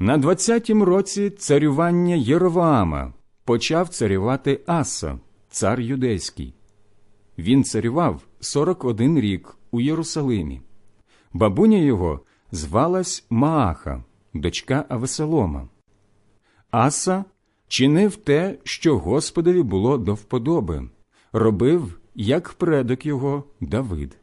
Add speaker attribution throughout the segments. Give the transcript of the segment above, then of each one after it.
Speaker 1: На двадцятім році царювання Єроваама почав царювати Аса, цар юдейський. Він царював 41 рік у Єрусалимі. Бабуня його звалась Мааха, дочка Авесолома. Аса чинив те, що Господові було до вподоби, робив, як предок його Давид.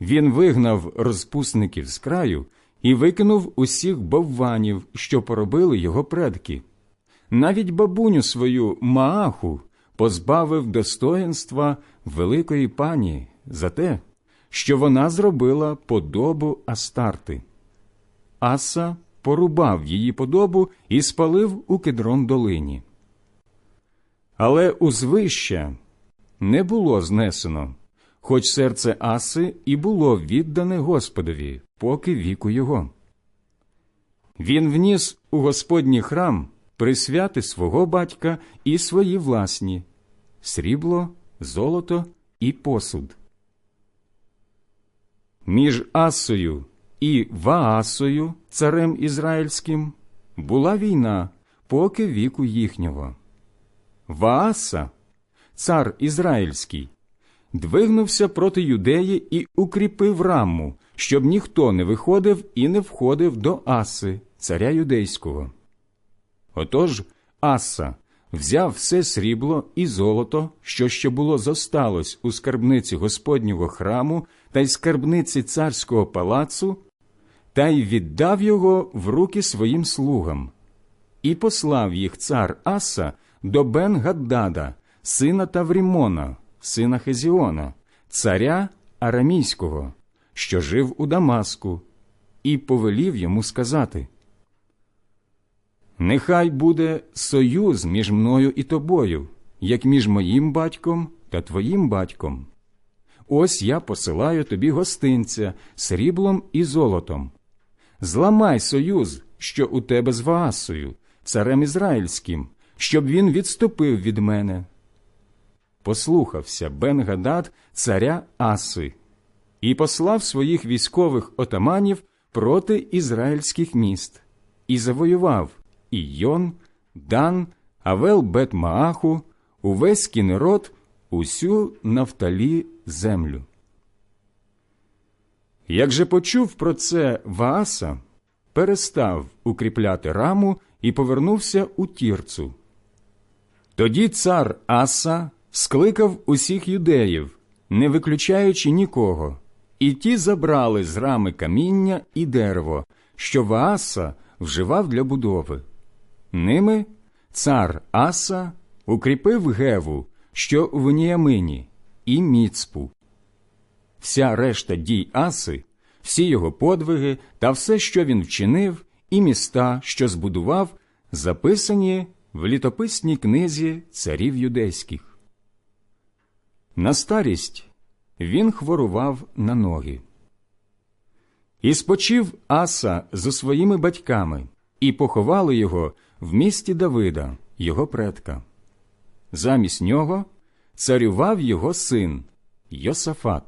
Speaker 1: Він вигнав розпусників з краю і викинув усіх бовванів, що поробили його предки. Навіть бабуню свою Мааху позбавив достоїнства великої пані за те, що вона зробила подобу Астарти. Аса порубав її подобу і спалив у кедрон долині. Але узвища не було знесено, хоч серце Аси і було віддане Господові, поки віку його. Він вніс у Господній храм присвяти свого батька і свої власні срібло, золото і посуд. Між Асою і Ваасою, царем ізраїльським, була війна поки віку їхнього. Вааса, цар ізраїльський, двигнувся проти юдеї і укріпив раму, щоб ніхто не виходив і не входив до Аси, царя юдейського. Отож Аса взяв все срібло і золото, що ще було зосталось у скарбниці Господнього храму та й скарбниці царського палацу, та й віддав його в руки своїм слугам, і послав їх цар Аса до бен Гаддада, сина Таврімона, сина Хезіона, царя Арамійського, що жив у Дамаску, і повелів йому сказати Нехай буде союз між мною і тобою, як між моїм батьком та твоїм батьком. Ось я посилаю тобі гостинця сріблом і золотом. Зламай союз, що у тебе з Ваасою, царем ізраїльським, щоб він відступив від мене. Послухався Бен-Гадад царя Аси і послав своїх військових отаманів проти ізраїльських міст і завоював Ійон, Дан, Авел Бет Мааху, увесь кінерод, усю Нафталі землю. Як же почув про це Вааса, перестав укріпляти раму і повернувся у тірцу. Тоді цар Аса скликав усіх юдеїв, не виключаючи нікого, і ті забрали з рами каміння і дерево, що Вааса вживав для будови. Ними цар Аса укріпив Геву, що в Ніямині, і Міцпу. Вся решта дій Аси, всі його подвиги та все, що він вчинив, і міста, що збудував, записані в літописній книзі царів юдейських. На старість він хворував на ноги. І спочив Аса зі своїми батьками, і поховали його в місті Давида, його предка. Замість нього царював його син Йосафат.